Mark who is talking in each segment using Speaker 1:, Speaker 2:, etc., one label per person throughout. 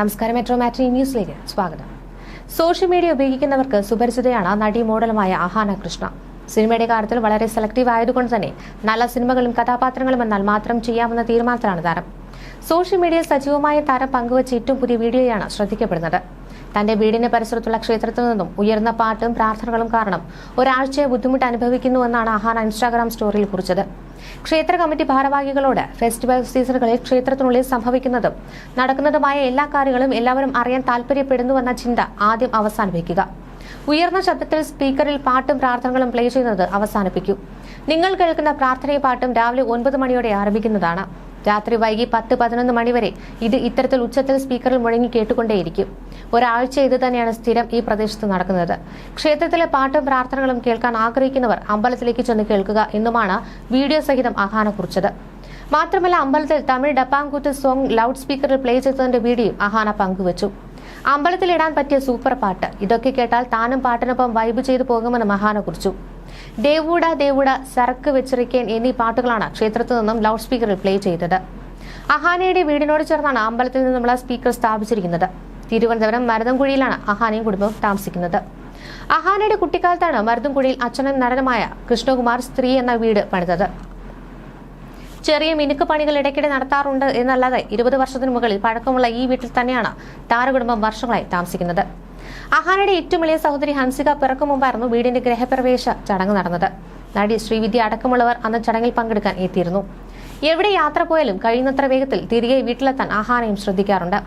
Speaker 1: നമസ്കാരം മെട്രോ മാറ്റി ന്യൂസിലേക്ക് സ്വാഗതം. സോഷ്യൽ മീഡിയ ഉപയോഗിക്കുന്നവർക്ക് സുപരിചിതയാണ് നടി മോഡലുമായ ആഹാന കൃഷ്ണ. സിനിമയുടെ കാര്യത്തിൽ വളരെ സെലക്റ്റീവ് ആയതുകൊണ്ട് തന്നെ നല്ല സിനിമകളും കഥാപാത്രങ്ങളും എന്നാൽ മാത്രം ചെയ്യാമെന്ന തീരുമാനത്തിലാണ് താരം. സോഷ്യൽ മീഡിയയിൽ സജീവമായ താരം പങ്കുവച്ച ഏറ്റവും പുതിയ വീഡിയോയാണ് ശ്രദ്ധിക്കപ്പെടുന്നത്. തന്റെ വീടിന് പരിസരത്തുള്ള ക്ഷേത്രത്തിൽ നിന്നും ഉയർന്ന പാട്ടും പ്രാർത്ഥനകളും കാരണം ഒരാഴ്ചയെ ബുദ്ധിമുട്ട് അനുഭവിക്കുന്നുവെന്നാണ് അഹാന ഇൻസ്റ്റാഗ്രാം സ്റ്റോറിയിൽ കുറിച്ചത്. ക്ഷേത്ര കമ്മിറ്റി ഭാരവാഹികളോട് ഫെസ്റ്റിവൽ സീസണുകളിൽ ക്ഷേത്രത്തിനുള്ളിൽ സംഭവിക്കുന്നതും നടക്കുന്നതുമായ എല്ലാ കാര്യങ്ങളും എല്ലാവരും അറിയാൻ താല്പര്യപ്പെടുന്നുവെന്ന ചിന്ത ആദ്യം അവസാനിപ്പിക്കുക. ഉയർന്ന ശബ്ദത്തിൽ സ്പീക്കറിൽ പാട്ടും പ്രാർത്ഥനകളും പ്ലേ ചെയ്യുന്നത് അവസാനിപ്പിക്കൂ. നിങ്ങൾ കേൾക്കുന്ന പ്രാർത്ഥനയും പാട്ടും രാവിലെ ഒൻപത് മണിയോടെ ആരംഭിക്കുന്നതാണ്. രാത്രി വൈകി പത്ത് പതിനൊന്ന് മണിവരെ ഇത് ഇത്തരത്തിൽ ഉച്ചത്തിൽ സ്പീക്കറിൽ മുഴങ്ങി കേട്ടുകൊണ്ടേയിരിക്കും. ഒരാഴ്ച ഇത് തന്നെയാണ് സ്ഥിരം ഈ പ്രദേശത്ത് നടക്കുന്നത്. ക്ഷേത്രത്തിലെ പാട്ടും പ്രാർത്ഥനകളും കേൾക്കാൻ ആഗ്രഹിക്കുന്നവർ അമ്പലത്തിലേക്ക് ചെന്ന് കേൾക്കുക എന്നുമാണ് വീഡിയോ സഹിതം അഹാന കുറിച്ചത്. മാത്രമല്ല അമ്പലത്തിൽ തമിഴ് ഡപ്പാങ്കുത്ത് സോങ് ലൗഡ് സ്പീക്കറിൽ പ്ലേ ചെയ്തതിന്റെ വീഡിയോ അഹാന പങ്കുവച്ചു. അമ്പലത്തിൽ ഇടാൻ പറ്റിയ സൂപ്പർ പാട്ട്. ഇതൊക്കെ കേട്ടാൽ താനും പാട്ടിനൊപ്പം വൈബ് ചെയ്തു പോകുമെന്ന് മഹാന കുറിച്ചു. ദേവൂട ദേവൂട സരക്ക് വെച്ചിരിക്കേൻ എന്നീ പാട്ടുകളാണ് ക്ഷേത്രത്തിൽ നിന്നും ലൗഡ് സ്പീക്കറിൽ പ്ലേ ചെയ്തത്. അഹാനയുടെ വീടിനോട് ചേർന്നാണ് അമ്പലത്തിൽ നിന്നുള്ള സ്പീക്കർ സ്ഥാപിച്ചിരിക്കുന്നത്. തിരുവനന്തപുരം മരുതംകുഴിയിലാണ് അഹാനയും കുടുംബം താമസിക്കുന്നത്. അഹാനയുടെ കുട്ടിക്കാലത്താണ് മരുതംകുഴിയിൽ അച്ഛനും നടനുമായ കൃഷ്ണകുമാർ സ്ത്രീ എന്ന വീട് പണിതത്. ചെറിയ മിനുക്ക് പണികൾ ഇടയ്ക്കിടെ നടത്താറുണ്ട് എന്നല്ലാതെ ഇരുപത് വർഷത്തിനു മുകളിൽ പഴക്കമുള്ള ഈ വീട്ടിൽ തന്നെയാണ് താരകുടുംബം വർഷങ്ങളായി താമസിക്കുന്നത്. അഹാനയുടെ ഏറ്റവും വലിയ സഹോദരി ഹൻസിക പിറക്കും മുമ്പായിരുന്നു വീടിന്റെ ഗ്രഹപ്രവേശ ചടങ്ങ് നടന്നത്. നടി ശ്രീവിദ്യ അടക്കമുള്ളവർ അന്ന് ചടങ്ങിൽ പങ്കെടുക്കാൻ എത്തിയിരുന്നു. എവിടെ യാത്ര പോയാലും കഴിയുന്നത്ര വേഗത്തിൽ തിരികെ വീട്ടിലെത്താൻ അഹാനയും ശ്രദ്ധിക്കാറുണ്ട്.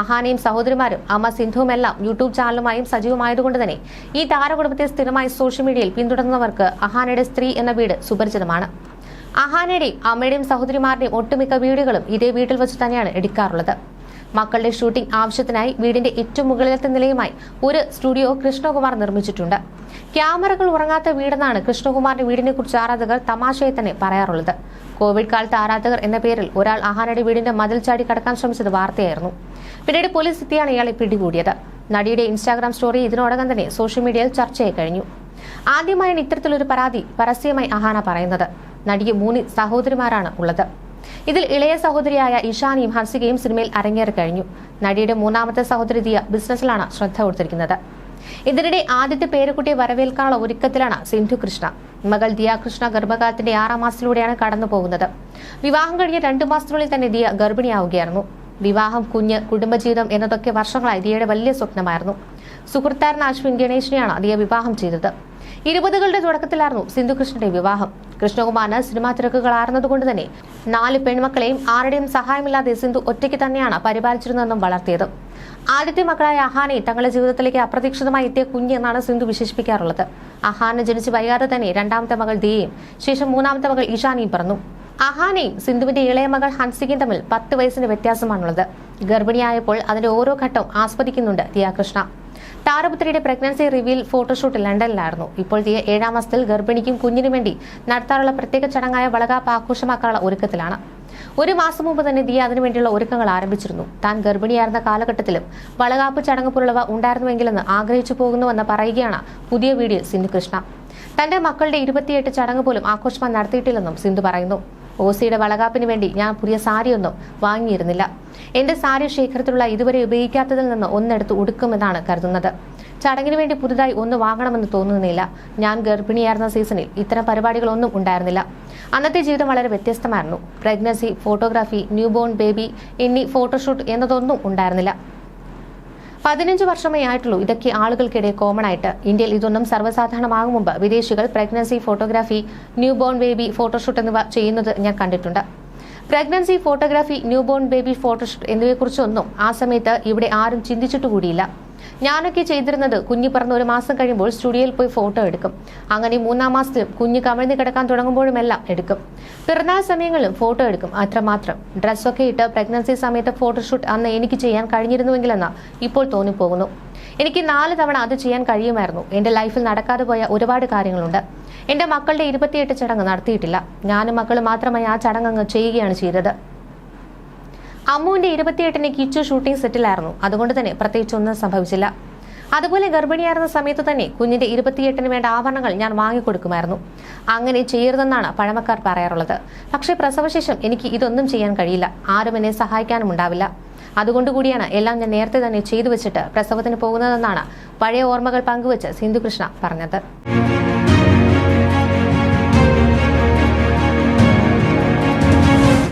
Speaker 1: അഹാനയും സഹോദരിമാരും അമ്മ സിന്ധുവും എല്ലാം യൂട്യൂബ് ചാനലുമായും സജീവമായതുകൊണ്ട് തന്നെ ഈ താരകുടുംബത്തെ സ്ഥിരമായി സോഷ്യൽ മീഡിയയിൽ പിന്തുടരുന്നവർക്ക് അഹാനയുടെ സ്ത്രീ എന്ന വീട് സുപരിചിതമാണ്. അഹാനയുടെയും അമ്മയുടെയും സഹോദരിമാരുടെയും ഒട്ടുമിക്ക വീടുകളും ഇതേ വീട്ടിൽ വെച്ച് തന്നെയാണ് എടുക്കാറുള്ളത്. മക്കളുടെ ഷൂട്ടിംഗ് ആവശ്യത്തിനായി വീടിന്റെ ഏറ്റവും മുകളിലത്തെ നിലയുമായി ഒരു സ്റ്റുഡിയോ കൃഷ്ണകുമാർ നിർമ്മിച്ചിട്ടുണ്ട്. ക്യാമറകൾ ഉറങ്ങാത്ത വീടെന്നാണ് കൃഷ്ണകുമാറിന്റെ വീടിനെ കുറിച്ച് ആരാധകർ തമാശയെ തന്നെ പറയാറുള്ളത്. കോവിഡ് കാലത്ത് ആരാധകർ എന്ന പേരിൽ ഒരാൾ അഹാനയുടെ വീടിന്റെ മതിൽ ചാടി കടക്കാൻ ശ്രമിച്ചത് വാർത്തയായിരുന്നു. പിന്നീട് പോലീസ് എത്തിയാണ് ഇയാളെ പിടികൂടിയത്. നടിയുടെ ഇൻസ്റ്റാഗ്രാം സ്റ്റോറി ഇതിനോടകം തന്നെ സോഷ്യൽ മീഡിയയിൽ ചർച്ചയായി കഴിഞ്ഞു. ആദ്യമായാണ് ഇത്തരത്തിലൊരു പരാതി പരസ്യമായി അഹാന പറയുന്നത്. നടിക്ക് മൂന്ന് സഹോദരിമാരാണ് ഉള്ളത്. ഇതിൽ ഇളയ സഹോദരിയായ ഇഷാനിയും ഹൻസികയും സിനിമയിൽ അരങ്ങേറി കഴിഞ്ഞു. നടിയുടെ മൂന്നാമത്തെ സഹോദരി ദിയ ബിസിനസ്സിലാണ് ശ്രദ്ധ കൊടുത്തിരിക്കുന്നത്. ഇതിനിടെ ആദ്യത്തെ പേരക്കുട്ടിയെ വരവേൽക്കാനുള്ള ഒരുക്കത്തിലാണ് സിന്ധു കൃഷ്ണ. മകൾ ദിയ കൃഷ്ണ ഗർഭകാലത്തിന്റെ ആറാം മാസത്തിലൂടെയാണ് കടന്നു പോകുന്നത് വിവാഹം കഴിഞ്ഞ രണ്ടു മാസത്തിനുള്ളിൽ തന്നെ ദിയ ഗർഭിണിയാവുകയായിരുന്നു. വിവാഹം കുഞ്ഞ് കുടുംബജീവിതം എന്നതൊക്കെ വർഷങ്ങളായി ദിയയുടെ വലിയ സ്വപ്നമായിരുന്നു. സുഹൃത്താരൻ അശ്വിൻ ഗണേഷിനെയാണ് ദിയ വിവാഹം ചെയ്തത്. ഇരുപതുകളുടെ തുടക്കത്തിലായിരുന്നു സിന്ധു സിന്ധുകൃഷ്ണന്റെ വിവാഹം. കൃഷ്ണകുമാറിന് സിനിമാ തിരക്കുകളായിരുന്നതുകൊണ്ട് തന്നെ നാല് പെൺമക്കളെയും ആരുടെയും സഹായമില്ലാതെ സിന്ധു ഒറ്റയ്ക്ക് തന്നെയാണ് പരിപാലിച്ചിരുന്നതെന്നും വളർത്തിയത്. ആദ്യത്തെ മക്കളായ അഹാനെ തങ്ങളുടെ ജീവിതത്തിലേക്ക് അപ്രതീക്ഷിതമായി എത്തിയ കുഞ്ഞ് എന്നാണ് സിന്ധു വിശേഷിപ്പിക്കാറുള്ളത്. അഹാന ജനിച്ച് വൈകാതെ തന്നെ രണ്ടാമത്തെ മകൾ ദിയയും ശേഷം മൂന്നാമത്തെ മകൾ ഇഷാനിയും പിറന്നു. അഹാനയും സിന്ധുവിന്റെ ഇളയ മകൾ ഹൻസിക്കും തമ്മിൽ പത്ത് വയസ്സിന്റെ വ്യത്യാസമാണുള്ളത്. ഗർഭിണിയായപ്പോൾ അതിന്റെ ഓരോ ഘട്ടവും ആസ്വദിക്കുന്നുണ്ട് ദിയാകൃഷ്ണ താരപുത്രിയുടെ പ്രഗ്നൻസി റിവീൽ ഫോട്ടോഷൂട്ട് ലണ്ടനിലായിരുന്നു. ഇപ്പോൾ ഏഴാം മാസത്തിൽ ഗർഭിണിക്കും കുഞ്ഞിനും വേണ്ടി നടത്താറുള്ള പ്രത്യേക ചടങ്ങായ വളകാപ്പ് ആഘോഷമാക്കാനുള്ള ഒരുക്കത്തിലാണ്. ഒരു മാസം മുമ്പ് തന്നെ ദിയ അതിനുവേണ്ടിയുള്ള ഒരുക്കങ്ങൾ ആരംഭിച്ചിരുന്നു. താൻ ഗർഭിണിയായിരുന്ന കാലഘട്ടത്തിലും വളകാപ്പ് ചടങ്ങ് പോലുള്ളവ ഉണ്ടായിരുന്നുവെങ്കിലെന്ന് ആഗ്രഹിച്ചു പോകുന്നുവെന്ന് പറയുകയാണ് പുതിയ വീഡിയോ സിന്ധു കൃഷ്ണ. തന്റെ മക്കളുടെ ഇരുപത്തിയെട്ട് ചടങ്ങ് പോലും ആഘോഷമായി നടത്തിയിട്ടില്ലെന്നും സിന്ധു പറയുന്നു. ഓസിയുടെ വളകാപ്പിന് വേണ്ടി ഞാൻ പുതിയ സാരിയൊന്നും വാങ്ങിയിരുന്നില്ല. എന്റെ സാരി ശേഖരത്തിലുള്ള ഇതുവരെ ഉപയോഗിക്കാത്തതിൽ നിന്ന് ഒന്നെടുത്ത് ഉടുക്കുമെന്നാണ് കരുതുന്നത്. ചടങ്ങിന് വേണ്ടി പുതുതായി ഒന്ന് വാങ്ങണമെന്ന് തോന്നുന്നില്ല. ഞാൻ ഗർഭിണിയായിരുന്ന സീസണിൽ ഇത്തരം പരിപാടികളൊന്നും ഉണ്ടായിരുന്നില്ല. അന്നത്തെ ജീവിതം വളരെ വ്യത്യസ്തമായിരുന്നു. പ്രഗ്നൻസി ഫോട്ടോഗ്രാഫി ന്യൂബോൺ ബേബി എന്നീ ഫോട്ടോഷൂട്ട് എന്നതൊന്നും ഉണ്ടായിരുന്നില്ല. പതിനഞ്ച് വർഷമേ ആയിട്ടുള്ളൂ ഇതൊക്കെ ആളുകൾക്കിടെ കോമൺ ആയിട്ട്. ഇന്ത്യയിൽ ഇതൊന്നും സർവസാധാരണമാകും മുമ്പ് വിദേശികൾ pregnancy photography newborn baby photoshoot എന്നിവ ചെയ്യുന്നത് ഞാൻ കണ്ടിട്ടുണ്ട്. Pregnancy photography newborn baby photoshoot എന്നിവയെക്കുറിച്ചൊന്നും ആ സമയത്ത് ഇവിടെ ആരും ചിന്തിച്ചിട്ടുകൂടിയില്ല ഞാനൊക്കെ ചെയ്തിരുന്നത് കുഞ്ഞ് പറഞ്ഞ ഒരു മാസം കഴിയുമ്പോൾ സ്റ്റുഡിയോയിൽ പോയി ഫോട്ടോ എടുക്കും. അങ്ങനെ മൂന്നാം മാസത്തിലും കുഞ്ഞ് കമഴ്ന്നു കിടക്കാൻ തുടങ്ങുമ്പോഴുമെല്ലാം എടുക്കും. പിറന്നാൾ സമയങ്ങളിലും ഫോട്ടോ എടുക്കും അത്രമാത്രം. ഡ്രസ്സൊക്കെ ഇട്ട് പ്രഗ്നൻസി സമയത്ത് ഫോട്ടോഷൂട്ട് അന്ന് എനിക്ക് ചെയ്യാൻ കഴിഞ്ഞിരുന്നുവെങ്കിലെന്ന് ഇപ്പോൾ തോന്നിപ്പോകുന്നു. എനിക്ക് നാല് തവണ അത് ചെയ്യാൻ കഴിയുമായിരുന്നു. എന്റെ ലൈഫിൽ നടക്കാതെ പോയ ഒരുപാട് കാര്യങ്ങളുണ്ട്. എന്റെ മക്കളുടെ ഇരുപത്തിയെട്ട് ചടങ്ങ് നടത്തിയിട്ടില്ല. ഞാനും മക്കളും മാത്രമായി ആ ചടങ്ങ് ചെയ്യുകയാണ് ചെയ്തത്. അമ്മുവിന്റെ ഇരുപത്തിയെട്ടിന് കിച്ചു ഷൂട്ടിംഗ് സെറ്റിലായിരുന്നു. അതുകൊണ്ട് തന്നെ പ്രത്യേകിച്ച് ഒന്നും സംഭവിച്ചില്ല. അതുപോലെ ഗർഭിണിയായിരുന്ന സമയത്ത് തന്നെ കുഞ്ഞിന്റെ ഇരുപത്തിയെട്ടിന് വേണ്ട ആഭരണങ്ങൾ ഞാൻ വാങ്ങിക്കൊടുക്കുമായിരുന്നു. അങ്ങനെ ചെയ്യരുതെന്നാണ് പഴമക്കാർ പറയാറുള്ളത്. പക്ഷേ പ്രസവശേഷം എനിക്ക് ഇതൊന്നും ചെയ്യാൻ കഴിയില്ല. ആരും എന്നെ സഹായിക്കാനും ഉണ്ടാവില്ല അതുകൊണ്ടുകൂടിയാണ് എല്ലാം ഞാൻ നേരത്തെ തന്നെ ചെയ്തു വെച്ചിട്ട് പ്രസവത്തിന് പോകുന്നതെന്നാണ് പഴയ ഓർമ്മകൾ പങ്കുവച്ച് സിന്ധുകൃഷ്ണ പറഞ്ഞത്.